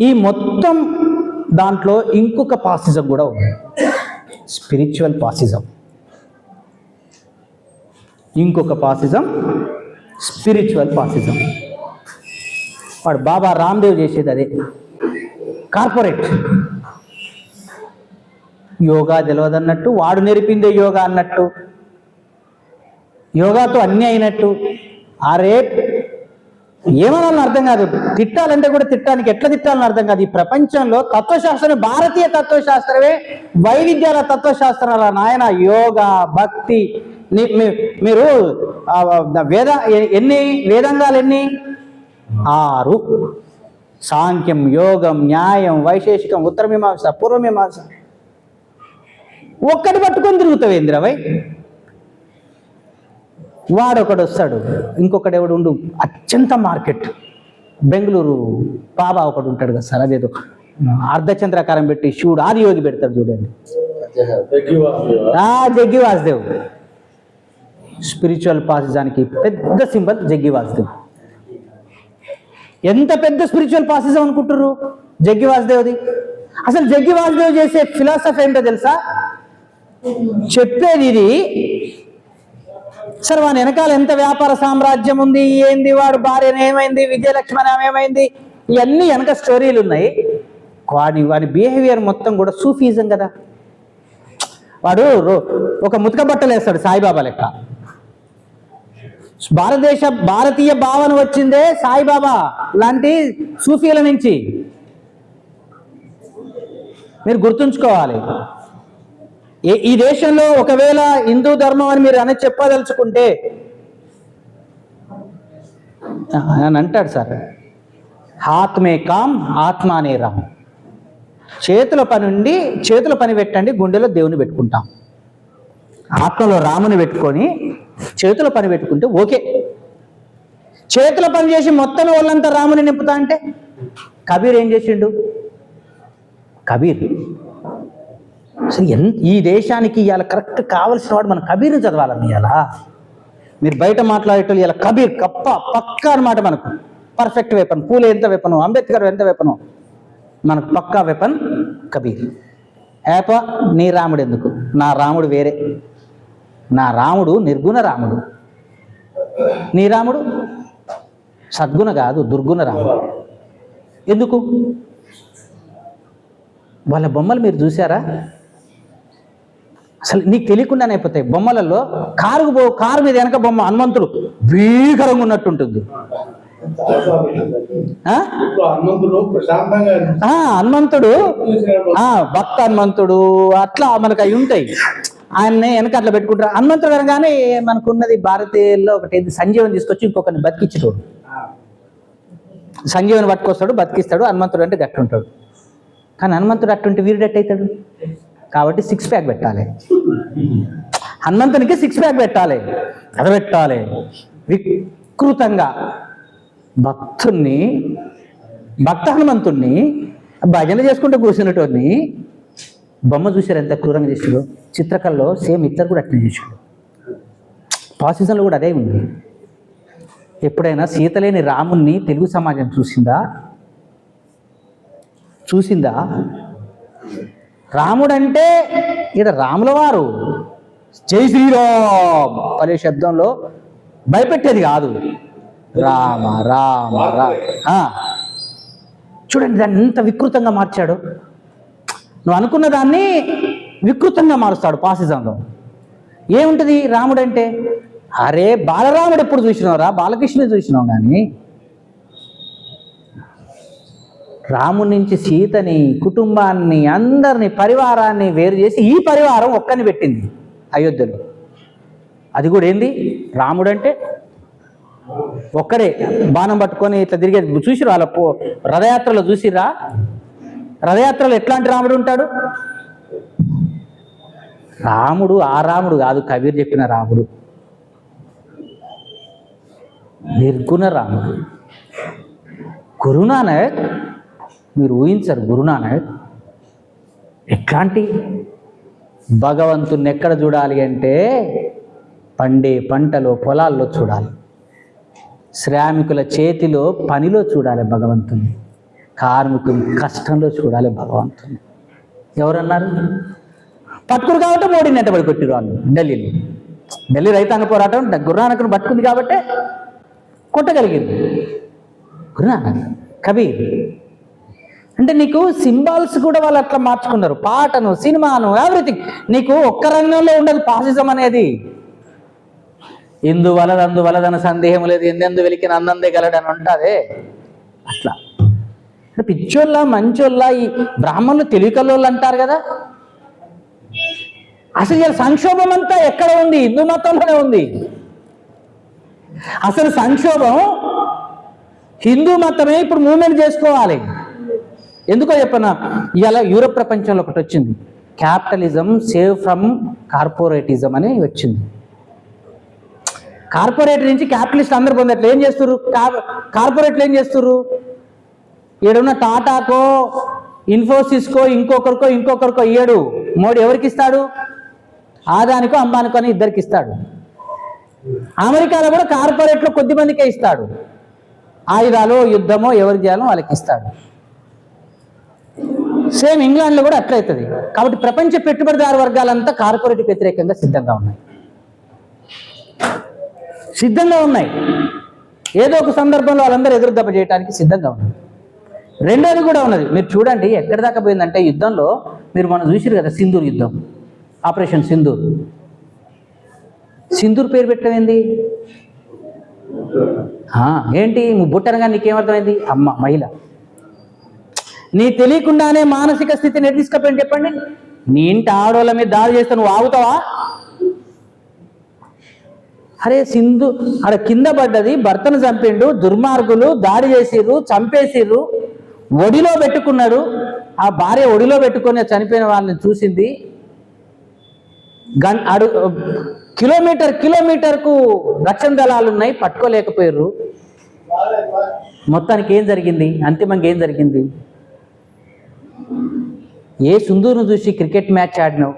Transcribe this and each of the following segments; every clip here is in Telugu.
ఈ మొత్తం దాంట్లో ఇంకొక పాసిజం కూడా ఉంది. Spiritual fascism. ఇంకొక పాసిజం స్పిరిచువల్ పాసిజం. వాడు బాబా రామ్దేవ్ చేసేది అదే. కార్పొరేట్. యోగా తెలియదన్నట్టు వాడు నేర్పిందే యోగా అన్నట్టు. యోగాతో అన్నీ అయినట్టు. ఆ రేట్ ఏమనాలని అర్థం కాదు. తిట్టాలంటే కూడా తిట్టానికి ఎట్లా తిట్టాలని అర్థం కాదు. ఈ ప్రపంచంలో తత్వశాస్త్రం భారతీయ తత్వశాస్త్రమే వైవిధ్యాల తత్వశాస్త్రాల నాయన యోగా భక్తి. మీరు వేద ఎన్ని వేదాంగాలు ఎన్ని? ఆరు. సాంఖ్యం యోగం న్యాయం వైశేషికం ఉత్తరమీమాంస పూర్వమీమాంస ఒక్కటి పట్టుకొని తిరుగుతావు వాడు ఒకడు వస్తాడు ఇంకొకడు ఎవడు ఉండు అత్యంత మార్కెట్. బెంగళూరు బాబా ఒకడు ఉంటాడు కదా సార్ అదేదో. అర్ధచంద్రాకారం పెట్టి శివుడు ఆది యోగి పెడతాడు చూడండి. ఆ జగ్గి వాసుదేవ్. స్పిరిచువల్ పాసిజానికి పెద్ద సింబల్ జగ్గి వాసుదేవ్. ఎంత పెద్ద స్పిరిచువల్ పాసిజం అనుకుంటుర్రు జగ్గి వాసుదేవ్ది? అసలు జగ్గి వాసుదేవ్ చేసే ఫిలాసఫీ ఏంటో తెలుసా? చెప్పేది ఇది సరే వాని వెనకాల ఎంత వ్యాపార సామ్రాజ్యం ఉంది? ఏంది వాడు భార్య ఏమైంది? విజయలక్ష్మణ ఏమైంది? ఇవన్నీ వెనక స్టోరీలు ఉన్నాయి. వాడి వాడి బిహేవియర్ మొత్తం కూడా సూఫీజం కదా. వాడు ఒక ముతక బట్టలు వేస్తాడు సాయిబాబా లెక్క. భారతదేశ భారతీయ భావన వచ్చిందే సాయిబాబా లాంటి సూఫీల నుంచి. మీరు గుర్తుంచుకోవాలి. ఈ దేశంలో ఒకవేళ హిందూ ధర్మం అని మీరు అని చెప్పదలుచుకుంటే అని అంటాడు సార్. ఆత్మే కామ్ ఆత్మానే రామ్ చేతుల పని ఉండి చేతుల పని పెట్టండి గుండెలో దేవుని పెట్టుకుంటాం. ఆత్మలో రాముని పెట్టుకొని చేతుల పని పెట్టుకుంటే ఓకే. చేతుల పని చేసి మొత్తం వాళ్ళంతా రాముని నింపుతా అంటే కబీర్ ఏం చేసిండు? కబీర్ అసలు ఎంత ఈ దేశానికి ఇవాళ కరెక్ట్ కావలసిన వాడు మన కబీర్ని చదవాలని ఇవాళ మీరు బయట మాట్లాడేటోళ్ళు ఇలా కబీర్ కప్ప పక్కా అనమాట మనకు. పర్ఫెక్ట్ వెపన్ పూలే ఎంత వెపను అంబేద్కర్ ఎంత వెపను మనకు పక్కా వెపన్ కబీర్. ఏప నీ రాముడు ఎందుకు? నా రాముడు వేరే. నా రాముడు నిర్గుణ రాముడు. నీ రాముడు? సద్గుణ కాదు దుర్గుణ రాముడు. ఎందుకు? వాళ్ళ బొమ్మలు మీరు చూసారా అసలు నీకు తెలియకుండానే అయిపోతాయి. బొమ్మలలో కారు పో కారు మీద వెనక బొమ్మ హనుమంతుడు భీకరంగా ఉన్నట్టుంటుంది. హనుమంతుడు ప్రశాంతంగా ఆ, హనుమంతుడు ఆ భక్త హనుమంతుడు అట్లా మనకు అవి ఉంటాయి. ఆయన్ని వెనక అట్లా పెట్టుకుంటారు. హనుమంతుడు అనగానే మనకున్నది భారతీయుల్లో ఒకటి సంజీవని తీసుకొచ్చి ఇంకొకరిని బతికించేటోడు సంజీవని పట్టుకొస్తాడు బతికిస్తాడు హనుమంతుడు అంటే గట్టి ఉంటాడు కానీ హనుమంతుడు అట్టుంటే వీరుడు ఎట్టయితాడు కాబట్టి సిక్స్ ప్యాక్ పెట్టాలి. హనుమంతునికి సిక్స్ ప్యాక్ పెట్టాలి. కథ పెట్టాలి వికృతంగా భక్తుణ్ణి భక్త హనుమంతుణ్ణి భజన చేసుకుంటూ కూర్చున్నటువంటి బొమ్మ చూశారు ఎంత క్రూరంగా చేసాడు చిత్రకళలో సేమ్ ఇట్లా కూడా అట్లా చేసాడు పాసిజన్లో కూడా అదే ఉంది. ఎప్పుడైనా సీతలేని రాముణ్ణి తెలుగు సమాజం చూసిందా? చూసిందా? రాముడంటే ఇక్కడ రాముల వారు. జై శ్రీరామ్ అనే శబ్దంలో భయపెట్టేది కాదు. రామ రామ రా. చూడండి దాన్ని ఎంత వికృతంగా మార్చాడు. నువ్వు అనుకున్న దాన్ని వికృతంగా మారుస్తాడు పాసిజంలో. ఏముంటుంది రాముడంటే? అరే బాలరాముడు ఎప్పుడు చూసినావురా? బాలకృష్ణుడు చూసినావు కానీ. రాముడి నుంచి సీతని కుటుంబాన్ని అందరిని పరివారాన్ని వేరు చేసి ఈ పరివారం ఒక్కని పెట్టింది అయోధ్యలో. అది కూడా ఏంది? రాముడు అంటే ఒక్కడే. బాణం పట్టుకొని ఇట్లా తిరిగేది చూసిరా వాళ్ళ పో రథయాత్రలో చూసిరా రథయాత్రలో ఎట్లాంటి రాముడు ఉంటాడు? రాముడు ఆ రాముడు కాదు కబీర్ చెప్పిన రాముడు. నిర్గుణ రాముడు. గురునానక్ మీరు ఊహించరు గురునానక్ ఎట్లాంటి? భగవంతుని ఎక్కడ చూడాలి అంటే పండే పంటలో పొలాల్లో చూడాలి. శ్రామికుల చేతిలో పనిలో చూడాలి భగవంతుని కార్మికుని కష్టంలో చూడాలి భగవంతుని ఎవరన్నారు? పట్టుకురు కాబట్టి మోడీని ఎంతబడి కొట్టిరు వాళ్ళు ఢిల్లీలో. ఢిల్లీ రైతాంగ పోరాటం గురునానక్ను పట్టుకుంది కాబట్టే కొట్టగలిగింది. గురునానక్ కబీర్ అంటే నీకు సింబాల్స్ కూడా వాళ్ళు అట్లా మార్చుకున్నారు. పాటను సినిమాను ఎవ్రీథింగ్ నీకు ఒక్క రంగంలో ఉండదు పాసిజం అనేది. ఇందు వలదు అందు వలదన సందేహం లేదు. ఎందెందు వెలికిన అందందే గలడని ఉంటుంది. అట్లా. అంటే పిచ్చోళ్ళ మంచోళ్ళ ఈ బ్రాహ్మణులు తెలివికల్లోళ్ళు అంటారు కదా. అసలు సంక్షోభం అంతా ఎక్కడ ఉంది? హిందూ మతంలోనే ఉంది. అసలు సంక్షోభం హిందూ మతమే ఇప్పుడు మూమెంట్ చేసుకోవాలి. ఎందుకో చెప్పనా? ఇవాళ యూరప్ ప్రపంచంలో ఒకటి వచ్చింది. క్యాపిటలిజం సేవ్ ఫ్రమ్ కార్పొరేటిజం అని వచ్చింది. కార్పొరేట్ నుంచి క్యాపిటలిస్ట్ అందరు పొందట్లు. ఏం చేస్తారు కార్పొరేట్లు ఏం చేస్తారు ఈడున్న టాటాకో ఇన్ఫోసిస్కో ఇంకొకరికో ఇంకొకరికో ఇయ్యడు మోడీ ఎవరికి ఇస్తాడు? ఆదానికో అంబానికో అని ఇద్దరికి ఇస్తాడు. అమెరికాలో కూడా కార్పొరేట్లో కొద్ది మందికే ఇస్తాడు. ఆయుధాలు యుద్ధమో ఎవరు చేయాలో వాళ్ళకి ఇస్తాడు. సేమ్ ఇంగ్లాండ్లో కూడా అట్లా అవుతుంది. కాబట్టి ప్రపంచ పెట్టుబడిదారు వర్గాలంతా కార్పొరేట్కి వ్యతిరేకంగా సిద్ధంగా ఉన్నాయి. సిద్ధంగా ఉన్నాయి. ఏదో ఒక సందర్భంలో వాళ్ళందరూ ఎదురు దెబ్బ చేయడానికి సిద్ధంగా ఉన్నారు రెండోది కూడా ఉన్నది. మీరు చూడండి ఎక్కడి దాకా పోయిందంటే యుద్ధంలో మీరు మనం చూసారు కదా సింధూర్ యుద్ధం. ఆపరేషన్ సింధూర్. సింధూర్ పేరు పెట్టమైంది ఏంటి? బుట్టనగా నీకేమర్థమైంది? అమ్మ మహిళ. నీ తెలియకుండానే మానసిక స్థితిని ఎటు తీసుకపోయింది చెప్పండి. నీ ఇంటి ఆడోళ్ళ మీద దాడి చేస్తే నువ్వు ఆగుతావా? అరే సింధు అక్కడ కింద పడ్డది భర్తను చంపిండు దుర్మార్గులు దాడి చేసిర్రు చంపేసిర్రు ఒడిలో పెట్టుకున్నాడు. ఆ భార్య ఒడిలో పెట్టుకొని చనిపోయిన వాళ్ళని చూసింది. గన్ అడు కిలోమీటర్ కిలోమీటర్కు రక్షణ దళాలు ఉన్నాయి పట్టుకోలేకపోయారు మొత్తానికి ఏం జరిగింది? అంతిమంగా ఏం జరిగింది? ఏ సింధూరును చూసి క్రికెట్ మ్యాచ్ ఆడినావు?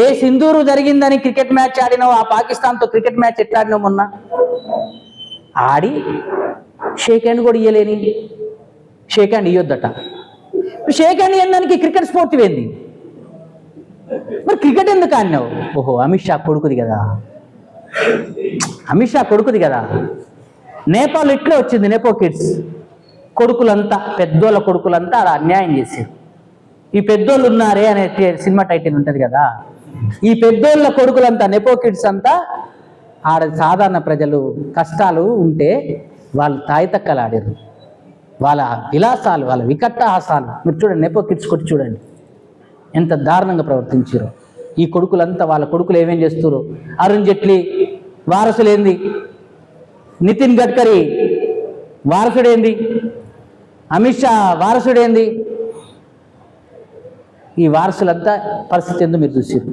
ఏ సింధూరు జరిగిందని క్రికెట్ మ్యాచ్ ఆడినావు? ఆ పాకిస్తాన్తో క్రికెట్ మ్యాచ్ ఎట్లా ఆడినావు మొన్న? ఆడి షేక్ హ్యాండ్ కూడా ఇయ్యలేని. షేక్ హ్యాండ్ ఇయ్యొద్దట. షేక్ హ్యాండ్ ఇయ్యడానికి క్రికెట్ స్ఫూర్తి ఏంది? మరి క్రికెట్ ఎందుకు ఆడినావు? ఓహో అమిత్ షా కొడుకుది కదా. అమిత్ షా కొడుకుది కదా. నేపాల్ ఇట్లా వచ్చింది నేపో కిడ్స్. కొడుకులంతా పెద్దోళ్ళ కొడుకులంతా ఆడ అన్యాయం చేశారు. ఈ పెద్దోళ్ళు ఉన్నారే అనే సినిమా టైటిల్ ఉంటుంది కదా. ఈ పెద్దోళ్ళ కొడుకులంతా నెపో కిడ్స్ అంతా ఆడ సాధారణ ప్రజలు కష్టాలు ఉంటే వాళ్ళు తాయితక్కలాడారు. వాళ్ళ విలాసాలు వాళ్ళ వికట్టహాసాలు. మీరు చూడండి నెపో కిడ్స్ కొట్టి చూడండి. ఎంత దారుణంగా ప్రవర్తించారు. ఈ కొడుకులంతా వాళ్ళ కొడుకులు ఏమేం చేస్తారు అరుణ్ జైట్లీ వారసులేంది నితిన్ గడ్కరీ వారసుడేంది? అమిత్ షా వారసుడేంది ఈ వారసులంతా పరిస్థితి ఎందుకు మీరు చూసారు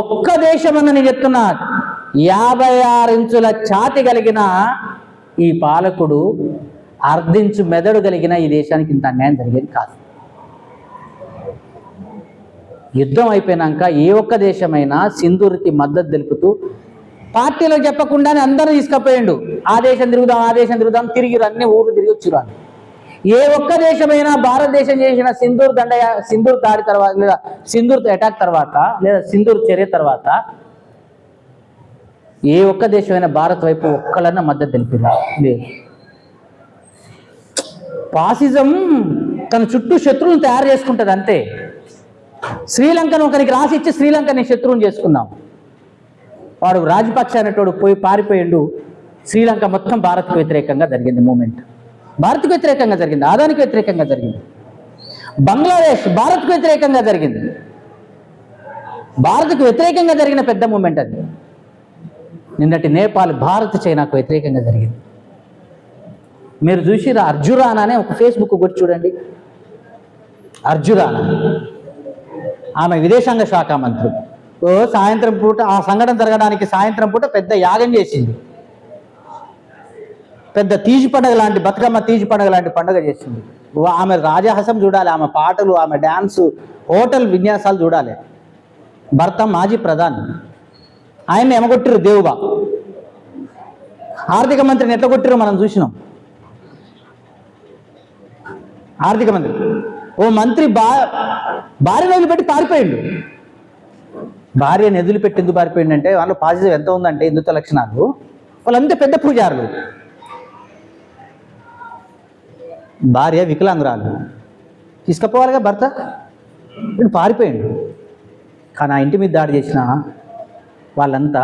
ఒక్క దేశం అన్న నేను చెప్తున్నా యాభై ఆరు ఇంచుల ఛాతి కలిగిన ఈ పాలకుడు అర్ధించు మెదడు కలిగిన ఈ దేశానికి ఇంత అన్యాయం జరిగేది కాదు. యుద్ధం అయిపోయినాక ఏ ఒక్క దేశమైనా సింధూరికి మద్దతు తెలుపుతూ పార్టీలో చెప్పకుండానే అందరూ తీసుకుపోయిండు. ఆ దేశం తిరుగుదాం ఆ దేశం తిరుగుదాం తిరిగి అన్ని ఊర్లు తిరిగి వచ్చిరాను ఏ ఒక్క దేశమైనా భారతదేశం చేసిన సింధూర్ దండ సింధూర్ దాడి తర్వాత లేదా సింధూర్ అటాక్ తర్వాత లేదా సింధూర్ చర్య తర్వాత ఏ ఒక్క దేశమైనా భారత్ వైపు ఒక్కలన్న మద్దతు తెలిపిందా? లేదు. పాసిజం తన చుట్టూ శత్రువులను తయారు చేసుకుంటుంది అంతే. శ్రీలంకను ఒకరికి రాసిచ్చి శ్రీలంకని శత్రువుని చేసుకుందాం. వాడు రాజపక్ష అనేటోడు పోయి పారిపోయిండు శ్రీలంక మొత్తం భారత్కు వ్యతిరేకంగా జరిగింది మూమెంట్. భారత్కు వ్యతిరేకంగా జరిగింది ఆదానికి వ్యతిరేకంగా జరిగింది. బంగ్లాదేశ్ భారత్కు వ్యతిరేకంగా జరిగింది. భారత్కు వ్యతిరేకంగా జరిగిన పెద్ద మూమెంట్ అది. నిన్నటి నేపాల్ భారత్ చైనాకు వ్యతిరేకంగా జరిగింది. మీరు చూసిరా అర్జురానా అనే ఒక ఫేస్బుక్ కొట్టి చూడండి. అర్జురానా. ఆమె విదేశాంగ శాఖ మంత్రి. ఓ సాయంత్రం పూట ఆ సంఘటన జరగడానికి సాయంత్రం పూట పెద్ద యాగం చేసింది. పెద్ద తీజి పండగ లాంటి బతుకమ్మ తీజి పండగ లాంటి పండుగ చేసింది. ఆమె రాజహాసం చూడాలి ఆమె పాటలు ఆమె డ్యాన్సు హోటల్ విన్యాసాలు చూడాలి. భర్త మాజీ ప్రధాని. ఆయన్ని ఎమగొట్టిరు దేవుగా ఆర్థిక మంత్రిని ఎట్లా కొట్టిరో మనం చూసినాం? ఆర్థిక మంత్రి. ఓ మంత్రి బా భార్యను వదిలిపెట్టి పారిపోయిండు. భార్యను వదిలిపెట్టి ఎందుకు పారిపోయిండు అంటే వాళ్ళు పాజిటివ్ ఎంత ఉందంటే హిందుత్వ లక్షణాలు. వాళ్ళంతా పెద్ద పూజారులు. భార్య వికలాంగురాలు. తీసుకుపోవాలిగా భర్త? పారిపోయాడు. కానీ ఆ ఇంటి మీద దాడి చేసిన వాళ్ళంతా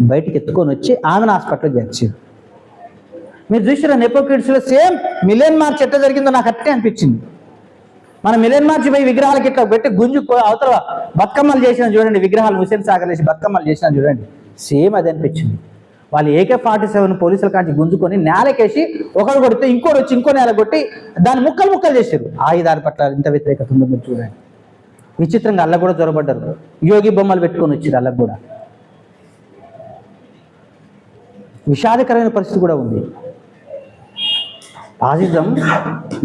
బయటికి ఎత్తుకొని వచ్చి ఆమెను హాస్పిటల్ చేర్చారు. మీరు చూసిన నెపో కిడ్స్లో సేమ్ మిలియన్ మార్చ్ ఎట్లా జరిగిందో నాకు అట్టే అనిపించింది. మన మిలియన్ మార్చ్ పోయి విగ్రహాలకి ఇట్లా పెట్టి గుంజు అవతల బతుకమ్మలు చేసిన చూడండి విగ్రహాలు హుసేన్ సాగర్ బతుకమ్మలు చేసిన చూడండి సేమ్ అది అనిపించింది. వాళ్ళు ఏకే ఫార్టీ సెవెన్ పోలీసుల కాంచి గుంజుకొని నేలకేసి ఒకడు కొడితే ఇంకోటి వచ్చి ఇంకో నేల కొట్టి దాన్ని ముక్కలు ముక్కలు చేశారు. ఆయుధాల పట్ల ఇంత వ్యతిరేకత ఉందో మీరు చూడండి. విచిత్రంగా అల్ల కూడా జ్వరపడ్డారు. యోగి బొమ్మలు పెట్టుకొని వచ్చారు అల్లకు కూడా. విషాదకరమైన పరిస్థితి కూడా ఉంది. ఫాసిజం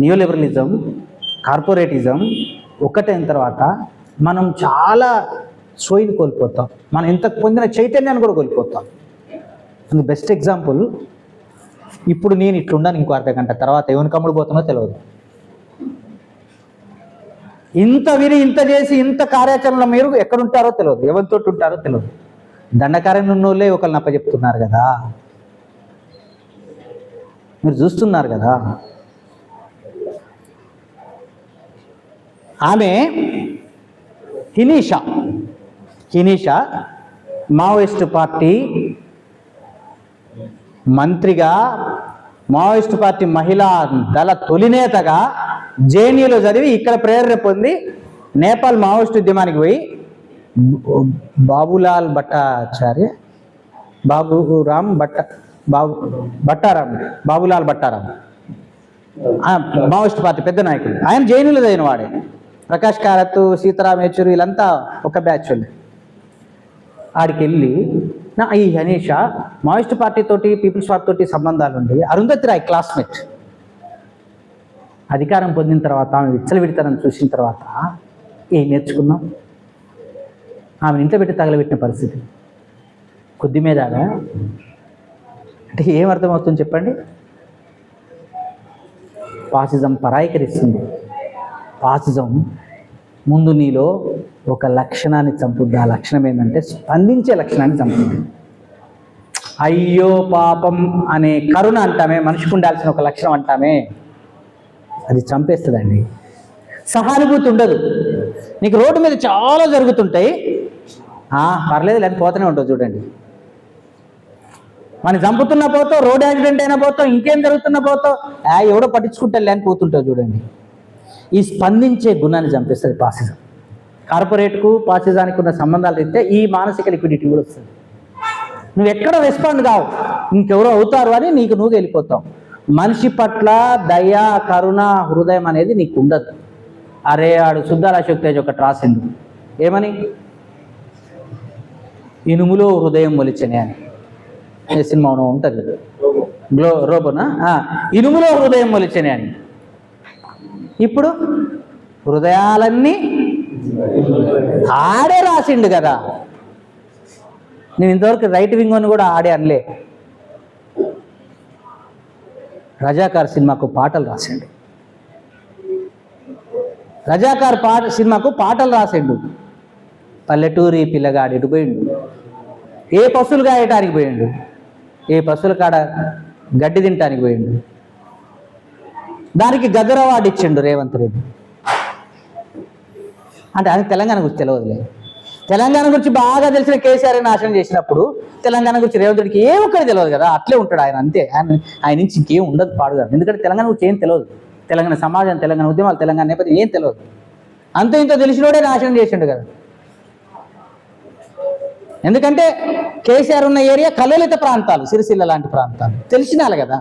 నియోలిబరలిజం కార్పొరేటిజం ఒక్కటైన తర్వాత మనం చాలా సోయిని కోల్పోతాం. మనం ఇంతకు పొందిన చైతన్యాన్ని కూడా కోల్పోతాం. అందు బెస్ట్ ఎగ్జాంపుల్ ఇప్పుడు నేను ఇట్లున్నాను ఇంకో అర్ధ గంట తర్వాత ఎవరి కమ్ముడు పోతున్నా తెలియదు ఇంత విని ఇంత చేసి ఇంత కార్యాచరణలో మీరు ఎక్కడుంటారో తెలియదు ఎవరితో ఉంటారో తెలియదు దండకార్యం ఉన్నోళ్ళే నప్ప అప్పచెప్తున్నారు కదా. మీరు చూస్తున్నారు కదా. ఆమె హినీషా. హినీషా మావోయిస్ట్ పార్టీ మంత్రిగా మావోయిస్ట్ పార్టీ మహిళా దళ తొలినేతగా జేఎన్యూలో చదివి ఇక్కడ ప్రేరణ పొంది నేపాల్ మావోయిస్ట్ ఉద్యమానికి పోయి బాబులాల్ భట్టాచార్య బాబురామ్ భట్ట బాబు భట్టారాం బాబులాల్ భట్టారాం. మావోయిస్ట్ పార్టీ పెద్ద నాయకుడు ఆయన జైనులు చదివిన వాడే. ప్రకాష్ కారత్ సీతారాం యేచూరి వీళ్ళంతా ఒక బ్యాచ్ వాళ్ళు. ఆడికి వెళ్ళి నా ఈ హనీష మావోయిస్ట్ పార్టీ తోటి పీపుల్స్ పార్టీ తోటి సంబంధాలు ఉండి అరుంధతి రాయ్ క్లాస్మేట్. అధికారం పొందిన తర్వాత ఆమె విచ్చలవిడితనం చూసిన తర్వాత ఏం నేర్చుకున్నాం? ఆమెను ఇంట్లో పెట్టి తగలబెట్టిన పరిస్థితి. కొద్ది మీద అంటే ఏం అర్థమవుతుంది చెప్పండి? పాసిజం పరాయకరిస్తుంది. పాసిజం ముందు నీలో ఒక లక్షణాన్ని చంపుద్ది. ఆ లక్షణం ఏంటంటే స్పందించే లక్షణాన్ని చంపుద్ది. అయ్యో పాపం అనే కరుణ అంటామే మనిషికి ఉండాల్సిన ఒక లక్షణం అంటామే. అది చంపేస్తుందండి. సహానుభూతి ఉండదు. నీకు రోడ్డు మీద చాలా జరుగుతుంటాయి. పర్లేదు లేని పోతూనే ఉంటుంది చూడండి. మనం చంపుతున్న పోతాం రోడ్ యాక్సిడెంట్ అయినా పోతాం ఇంకేం జరుగుతున్న పోతాం ఆ ఎవడో పట్టించుకుంటా లేని పోతుంటావు చూడండి. ఈ స్పందించే గుణాన్ని చంపేస్తుంది పాసిజం. కార్పొరేట్కు పాసిజానికి ఉన్న సంబంధాలు అయితే ఈ మానసిక లిక్విడిటీ కూడా వస్తుంది. నువ్వు ఎక్కడ రెస్పాండ్ కావు ఇంకెవరో అవుతారు అని నీకు నువ్వు వెళ్ళిపోతావు. మనిషి పట్ల దయ కరుణ హృదయం అనేది నీకు ఉండదు. అరే ఆడు శుద్ధాల తేజ్ ఒకటి రాసింది ఏమని? ఇనుములో హృదయం మొలిచని అని. సినిమా ఉంటుంది గ్లో రోబోనా? ఇనుములో హృదయం మొలిచని అని. ఇప్పుడు హృదయాలన్నీ ఆడే రాసిండు కదా. నేను ఇంతవరకు రైట్ వింగ్ అని కూడా ఆడే అనలే. రజాకార్ సినిమాకు పాటలు రాసిండు. రజాకార్ పాట సినిమాకు పాటలు రాసిండు. పల్లెటూరి పిల్లగాడు ఎటు పోయిండు. ఏ పశువులుగా ఆడటానికి పోయిండు? ఏ పశువుల కాడ గడ్డి తినటానికి పోయిండు? దానికి గదర్ అవార్డు ఇచ్చిండు రేవంత్ రెడ్డి. అంటే అది తెలంగాణ గురించి తెలియదులే తెలంగాణ గురించి బాగా తెలిసిన కేసీఆర్ నాశనం చేసినప్పుడు తెలంగాణ గురించి రేవంత్ రెడ్డికి ఏ ఒక్కటి తెలియదు కదా. అట్లే ఉంటాడు ఆయన అంతే. ఆయన ఆయన నుంచి ఇంకేం ఉండదు పాడు కదా. ఎందుకంటే తెలంగాణ గురించి ఏం తెలియదు తెలంగాణ సమాజం తెలంగాణ ఉద్యమాలు తెలంగాణ నేపథ్యం ఏం తెలియదు అంత ఇంత తెలిసినోడే నాశనం చేసిండు కదా. ఎందుకంటే కేసీఆర్ ఉన్న ఏరియా కలోలిత ప్రాంతాలు సిరిసిల్ల లాంటి ప్రాంతాలు. తెలిసినాలి కదా.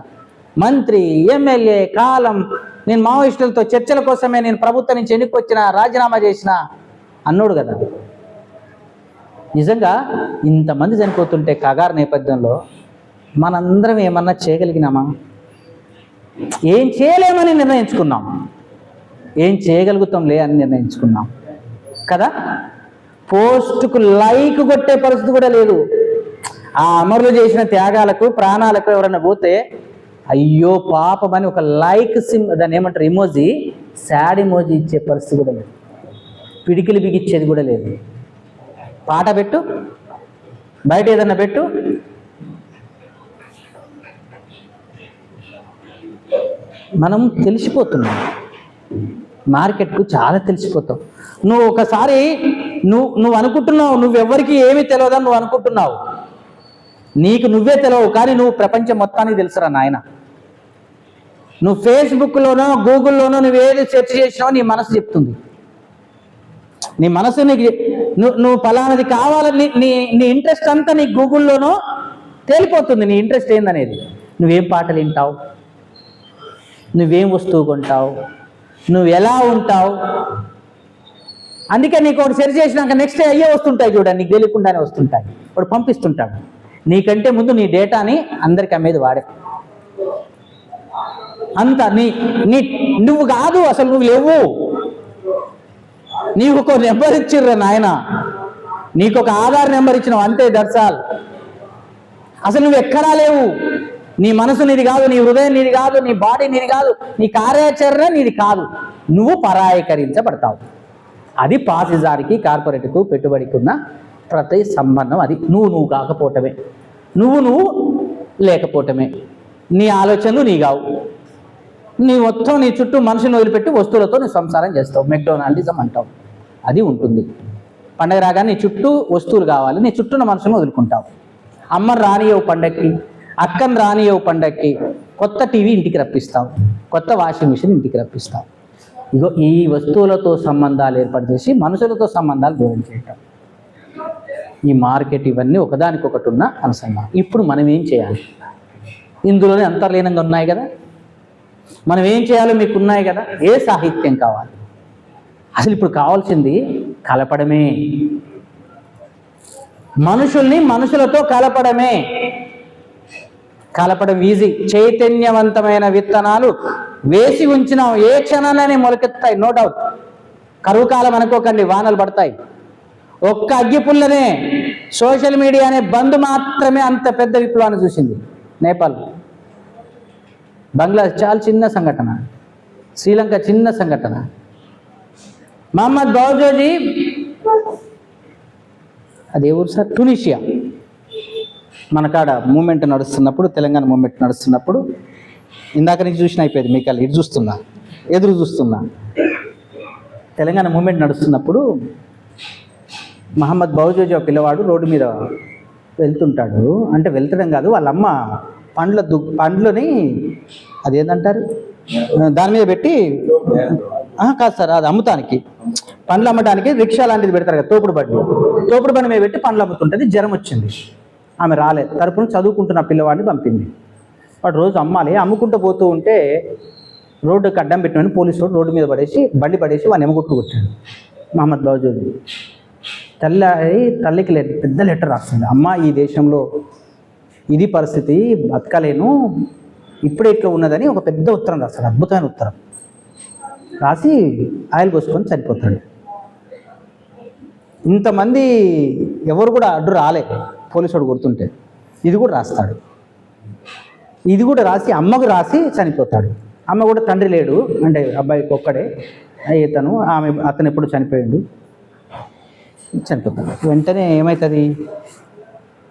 మంత్రి ఎమ్మెల్యే కాలం. నేను మావోయిస్టులతో చర్చల కోసమే నేను ప్రభుత్వం నుంచి ఎన్నికొచ్చిన రాజీనామా చేసిన అన్నోడు కదా. నిజంగా ఇంతమంది చనిపోతుంటే కగారు నేపథ్యంలో మనందరం ఏమన్నా చేయగలిగినామా? ఏం చేయలేమని నిర్ణయించుకున్నాం. ఏం చేయగలుగుతాంలే అని నిర్ణయించుకున్నాం. కదా? పోస్టుకు లైక్ కొట్టే పరిస్థితి కూడా లేదు. ఆ అమరులు చేసిన త్యాగాలకు ప్రాణాలకు ఎవరైనా పోతే అయ్యో పాపం అని ఒక లైక్ సిమ్ దాన్ని ఏమంటారు ఇమోజీ శాడ్ ఇమోజీ ఇచ్చే పరిస్థితి కూడా లేదు. పిడికిలు బిగిచ్చేది కూడా లేదు. పాట పెట్టు. బయట ఏదన్నా పెట్టు. మనం తెలిసిపోతున్నాం. మార్కెట్కు చాలా తెలిసిపోతావు నువ్వు ఒకసారి నువ్వు నువ్వు అనుకుంటున్నావు నువ్వెవ్వరికి ఏమీ తెలియదని నువ్వు అనుకుంటున్నావు. నీకు నువ్వే తెలియవు కానీ నువ్వు ప్రపంచం మొత్తానికి తెలుసురా నాయన. నువ్వు ఫేస్బుక్లోనో గూగుల్లోనో నువ్వు ఏది సెర్చ్ చేసినావో నీ మనసు చెప్తుంది. నీ మనసు నీకు నువ్వు నువ్వు పలానది కావాలని నీ నీ ఇంట్రెస్ట్ అంతా నీ గూగుల్లోనో తేలిపోతుంది. నీ ఇంట్రెస్ట్ ఏందనేది? నువ్వేం పాటలు వింటావు? నువ్వేం వస్తువు కొంటావు? నువ్వు ఎలా ఉంటావు? అందుకే నీకు ఒకటి సెర్చ్ చేసినాక నెక్స్ట్ డే అయ్యే వస్తుంటాయి చూడండి. నీకు తెలియకుండానే వస్తుంటాయి. వాడు పంపిస్తుంటాడు. నీకంటే ముందు నీ డేటాని అందరికి అమ్మేది వాడే. అంత నీ నీ నువ్వు కాదు అసలు నువ్వు లేవు. నీకు ఒక నెంబర్ ఇచ్చిర్రా నాయన. నీకు ఒక ఆధార్ నెంబర్ ఇచ్చినావు అంతే దర్శాల్. అసలు నువ్వు ఎక్కడా లేవు. నీ మనసు నీది కాదు నీ హృదయం నీది కాదు నీ బాడీ నీది కాదు నీ కార్యాచరణ నీది కాదు. నువ్వు పరాయకరించబడతావు. అది పాసిజారికి కార్పొరేట్కు పెట్టుబడికి ఉన్న ప్రతి సంబంధం అది. నువ్వు నువ్వు కాకపోవటమే. నువ్వు నువ్వు లేకపోవటమే. నీ ఆలోచనలు నీ కావు. నీ మొత్తం నీ చుట్టూ మనుషుని వదిలిపెట్టి వస్తువులతో నువ్వు సంసారం చేస్తావు. మెక్డోనాల్డిజం అంటావు అది ఉంటుంది. పండగ రాగానే నీ చుట్టూ వస్తువులు కావాలి. నీ చుట్టూన మనుషులను వదులుకుంటావు. అమ్మని రానియవు పండక్కి అక్కని రానియవు పండక్కి. కొత్త టీవీ ఇంటికి రప్పిస్తావు. కొత్త వాషింగ్ మిషన్ ఇంటికి రప్పిస్తావు. ఇగో ఈ వస్తువులతో సంబంధాలు ఏర్పాటు చేసి మనుషులతో సంబంధాలు దూరం చేయటం. ఈ మార్కెట్ ఇవన్నీ ఒకదానికొకటి ఉన్న అనుసంధానం. ఇప్పుడు మనం ఏం చేయాలి? ఇందులోనే అంతర్లీనంగా ఉన్నాయి కదా. మనం ఏం చేయాలో మీకు ఉన్నాయి కదా ఏ సాహిత్యం కావాలి? అసలు ఇప్పుడు కావాల్సింది కలపడమే. మనుషుల్ని మనుషులతో కలపడమే. కలపడం ఈజీ చైతన్యవంతమైన విత్తనాలు వేసి ఉంచినాం ఏ క్షణాన్ని మొలకెత్తాయి నో డౌట్ కరువు కాలం అనుకోకండి వానలు పడతాయి. ఒక్క అగ్గిపుల్లనే సోషల్ మీడియా అనే బంద్ మాత్రమే అంత పెద్ద విప్లవాన్ని చూసింది నేపాల్. బంగ్లాదేశ్ చాలా చిన్న సంఘటన. శ్రీలంక చిన్న సంఘటన. మహమ్మద్ బౌజోజీ అది ఏ ఊరు సార్? టునీషియా. మన కాడ మూమెంట్ నడుస్తున్నప్పుడు తెలంగాణ మూమెంట్ నడుస్తున్నప్పుడు ఇందాక నుంచి చూసిన అయిపోయింది మీకు అలా ఇటు చూస్తున్నా ఎదురు చూస్తున్నా. తెలంగాణ మూమెంట్ నడుస్తున్నప్పుడు మహమ్మద్ బౌజోజీ ఒక పిల్లవాడు రోడ్డు మీద వెళ్తుంటాడు. అంటే వెళ్తడం కాదు వాళ్ళ అమ్మ పండ్ల దు పండ్లని అదేంటంటారు దాని మీద పెట్టి కాదు సార్ అది అమ్ముతానికి. పండ్లు అమ్మటానికి రిక్షా లాంటిది పెడతారు కదా తోపుడు బండి. తోపుడు బండి మీద పెట్టి పండ్లు అమ్ముతుంటుంది జ్వరం వచ్చింది. ఆమె రాలేదు. తరపున చదువుకుంటున్న పిల్లవాడిని పంపింది. వాడు రోజు అమ్మాలి అమ్ముకుంటూ పోతూ ఉంటే రోడ్డుకి అడ్డం పెట్టినని పోలీసు వాడు రోడ్డు మీద పడేసి బండి పడేసి వాడిని ఎమగొట్టు కొట్టాడు మహమ్మద్ బాజు తల్లి తల్లికి పెద్ద లెటర్ రాస్తుంది అమ్మ ఈ దేశంలో ఇది పరిస్థితి బతకలేను. ఇప్పుడే ఇట్లా ఉన్నదని ఒక పెద్ద ఉత్తరం రాస్తాడు అద్భుతమైన ఉత్తరం. రాసి ఆయిల్ పోసుకొని చనిపోతాడు. ఇంతమంది ఎవరు కూడా అడ్డు రాలే పోలీసుడు గుర్తుంటే. ఇది కూడా రాస్తాడు. ఇది కూడా రాసి అమ్మకు రాసి చనిపోతాడు. అమ్మ కూడా తండ్రి లేడు అంటే అబ్బాయికి ఒక్కడే ఇతను ఆమె అతను ఎప్పుడు చనిపోయాడు. చనిపోతాడు. వెంటనే ఏమవుతుంది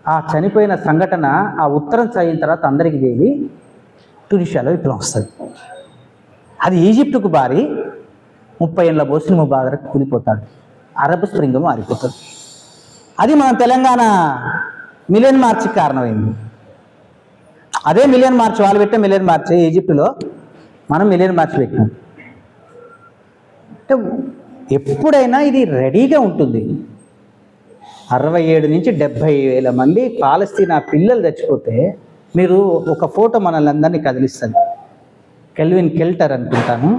ఆ చనిపోయిన సంఘటన ఆ ఉత్తరం చదివిన తర్వాత అందరికీ తేలి టునిషియాలో విప్లవం వస్తుంది. అది ఈజిప్టుకు బారి ముప్పై ఏళ్ళ బోసిని ముబారక్ కూలిపోతాడు. అరబ్ స్ప్రింగ్ మారిపోతుంది అది మన తెలంగాణ మిలియన్ మార్చికి కారణమైంది. అదే మిలియన్ మార్చ్ వాళ్ళు పెట్టే మిలియన్ మార్చ్ ఈజిప్టులో మనం మిలియన్ మార్చ్ పెట్టినాం. అంటే ఎప్పుడైనా ఇది రెడీగా ఉంటుంది. అరవై ఏడు నుంచి డెబ్భై వేల మంది పాలస్తీనా పిల్లలు చచ్చిపోతే మీరు ఒక ఫోటో మనల్ని అందరినీ కదిలిస్తుంది. కెల్విన్ కెల్టర్ అనుకుంటాను.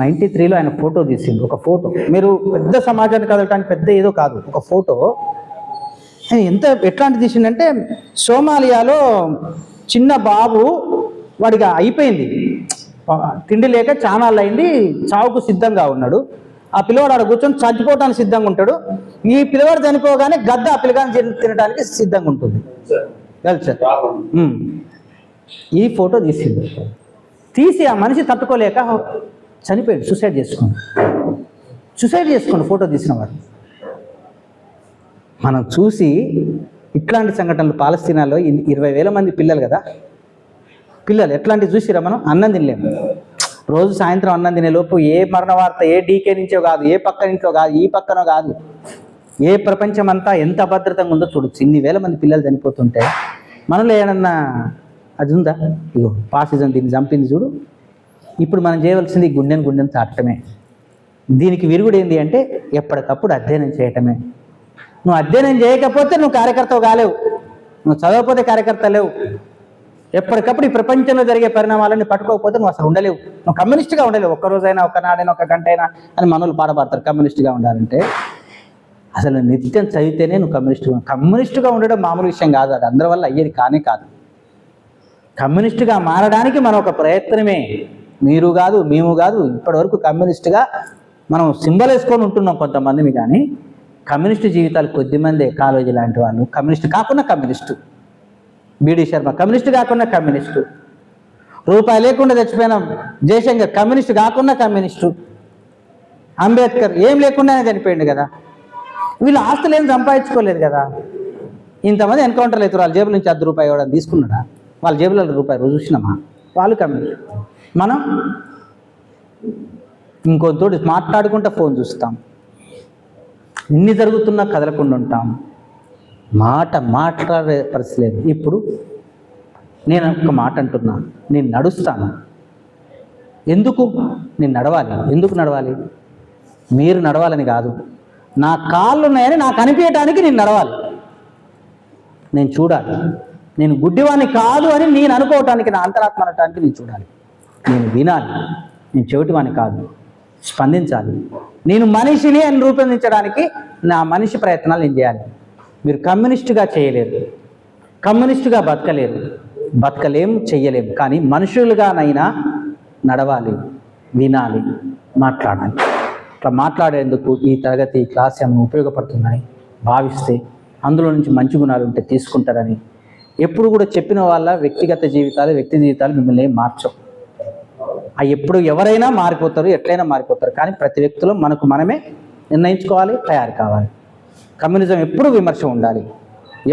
నైంటీ త్రీలో ఆయన ఫోటో తీసింది ఒక ఫోటో. మీరు పెద్ద సమాజాన్ని కదలటానికి పెద్ద ఏదో కాదు. ఒక ఫోటో. ఎంత ఎట్లాంటి తీసిందంటే సోమాలియాలో చిన్న బాబు వాడికి అయిపోయింది. తిండి లేక చాలా అయింది చావుకు సిద్ధంగా ఉన్నాడు. ఆ పిల్లవాడు ఆడ కూర్చొని చచ్చిపోవడానికి సిద్ధంగా ఉంటాడు. ఈ పిల్లవాడు చనిపోగానే గద్ద ఆ పిల్లగాని తిన- తినడానికి సిద్ధంగా ఉంటుంది. Sir hmm. ఈ ఫోటో తీసింది. తీసి ఆ మనిషి తట్టుకోలేక చనిపోయాడు. సూసైడ్ చేసుకోండి సూసైడ్ చేసుకోండి ఫోటో తీసిన వాడు. మనం చూసి ఇట్లాంటి సంఘటనలు పాలస్తీనాలో ఇరవై వేల మంది పిల్లలు కదా. పిల్లలు ఎట్లాంటివి చూసిరా మనం? అన్నం తినలేము. రోజు సాయంత్రం అన్నం తినే లోపు ఏ మరణ వార్త ఏ డీకే నుంచో కాదు ఏ పక్క నుంచో కాదు ఈ పక్కనో కాదు ఏ ప్రపంచం అంతా ఎంత అభద్రతంగా ఉందో చూడొచ్చు ఇన్ని వేల మంది పిల్లలు చనిపోతుంటే మనలో ఏమన్నా అది ఉందా? ఇగో పాసిజం దీన్ని చంపింది చూడు. ఇప్పుడు మనం చేయవలసింది గుండెను గుండెని గుండెని తాటమే దీనికి విరుగుడు ఏంటి అంటే ఎప్పటికప్పుడు అధ్యయనం చేయటమే. నువ్వు అధ్యయనం చేయకపోతే నువ్వు కార్యకర్తవు కాలేవు. నువ్వు చదవకపోతే కార్యకర్త లేవు ఎప్పటికప్పుడు ఈ ప్రపంచంలో జరిగే పరిణామాలన్నీ పట్టుకోకపోతే నువ్వు అసలు ఉండలేవు. నువ్వు కమ్యూనిస్ట్గా ఉండలేవు. ఒక్కరోజైనా నాడైనా ఒక గంట అయినా అని మనోళ్ళు పాడబడతారు కమ్యూనిస్ట్గా ఉండాలంటే. అసలు నిత్యం చదివితేనే నువ్వు కమ్యూనిస్ట్గా కమ్యూనిస్ట్గా ఉండడం మామూలు విషయం కాదు అది. అందరి వల్ల అయ్యేది కానే కాదు. కమ్యూనిస్ట్గా మారడానికి మన ఒక ప్రయత్నమే. మీరు కాదు మేము కాదు ఇప్పటివరకు కమ్యూనిస్ట్గా మనం సింబల్ వేసుకొని ఉంటున్నాం కొంతమందిని కానీ కమ్యూనిస్ట్ జీవితాలు కొద్దిమందే కాలేజీ లాంటి వాళ్ళు కమ్యూనిస్ట్ కాకుండా communist. B D Sharma. Communist కాకుండా కమ్యూనిస్టు. రూపాయి లేకుండా చచ్చిపోయిన. జయశంకర్ కమ్యూనిస్ట్ కాకుండా కమ్యూనిస్టు. అంబేద్కర్ ఏం లేకుండానే చనిపోయింది కదా. వీళ్ళు ఆస్తులు ఏం సంపాదించుకోలేదు కదా. ఇంతమంది ఎన్కౌంటర్లు అవుతారు వాళ్ళ జేబుల నుంచి అర్ధ రూపాయి ఇవ్వడం తీసుకున్నాడా? వాళ్ళ జేబులో రూపాయి రోజు చూసినామా? వాళ్ళు కమ్యూనిస్ట్. మనం ఇంకొంతోటి మాట్లాడుకుంటా ఫోన్ చూస్తాం. ఇన్ని జరుగుతున్నా కదలకుండా ఉంటాం. మాట మాట్లాడే పరిస్థితి లేదు. ఇప్పుడు నేను ఒక మాట అంటున్నాను నేను నడుస్తాను. ఎందుకు నేను నడవాలి? ఎందుకు నడవాలి? మీరు నడవాలని కాదు. నా కాళ్ళు ఉన్నాయని నాకు అనిపించడానికి నేను నడవాలి. నేను చూడాలి. నేను గుడ్డివాణ్ణి కాదు అని నేను అనుకోవటానికి నా అంతరాత్మ అనటానికి నేను చూడాలి. నేను వినాలి. నేను చెవిటివాణ్ణి కాదు. స్పందించాలి. నేను మనిషిని అని రూపొందించడానికి నా మనిషి ప్రయత్నాలు నేను చేయాలి. మీరు కమ్యూనిస్టుగా చేయలేరు. కమ్యూనిస్టుగా బతకలేరు. బతకలేం చెయ్యలేం. కానీ మనుషులుగానైనా నడవాలి వినాలి మాట్లాడాలి. ఇట్లా మాట్లాడేందుకు ఈ తరగతి క్లాస్ ఏమైనా ఉపయోగపడుతుందని భావిస్తే అందులో నుంచి మంచి గుణాలు ఉంటే తీసుకుంటారని ఎప్పుడు కూడా చెప్పిన వాళ్ళ వ్యక్తిగత జీవితాలు వ్యక్తి జీవితాలు మిమ్మల్ని ఏం మార్చవు. ఆ ఎప్పుడు ఎవరైనా మారిపోతారు ఎట్లయినా మారిపోతారు. కానీ ప్రతి వ్యక్తిలో మనకు మనమే నిర్ణయించుకోవాలి తయారు కావాలి. కమ్యూనిజం ఎప్పుడు విమర్శ ఉండాలి.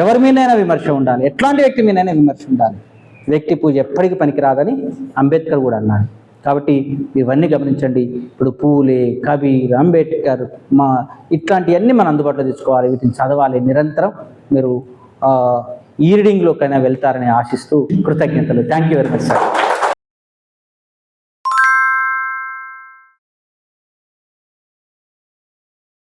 ఎవరి మీదైనా విమర్శ ఉండాలి. ఎట్లాంటి వ్యక్తి మీదైనా విమర్శ ఉండాలి. వ్యక్తి పూజ ఎప్పటికీ పనికిరాదని అంబేద్కర్ కూడా అన్నాడు. కాబట్టి ఇవన్నీ గమనించండి. ఇప్పుడు పూలే కబీర్ అంబేద్కర్ మా ఇట్లాంటివన్నీ మనం అందుబాటులో తీసుకోవాలి. వీటిని చదవాలి నిరంతరం. మీరు ఈ రీడింగ్లోకైనా వెళ్తారని ఆశిస్తూ కృతజ్ఞతలు. Thank you very much sir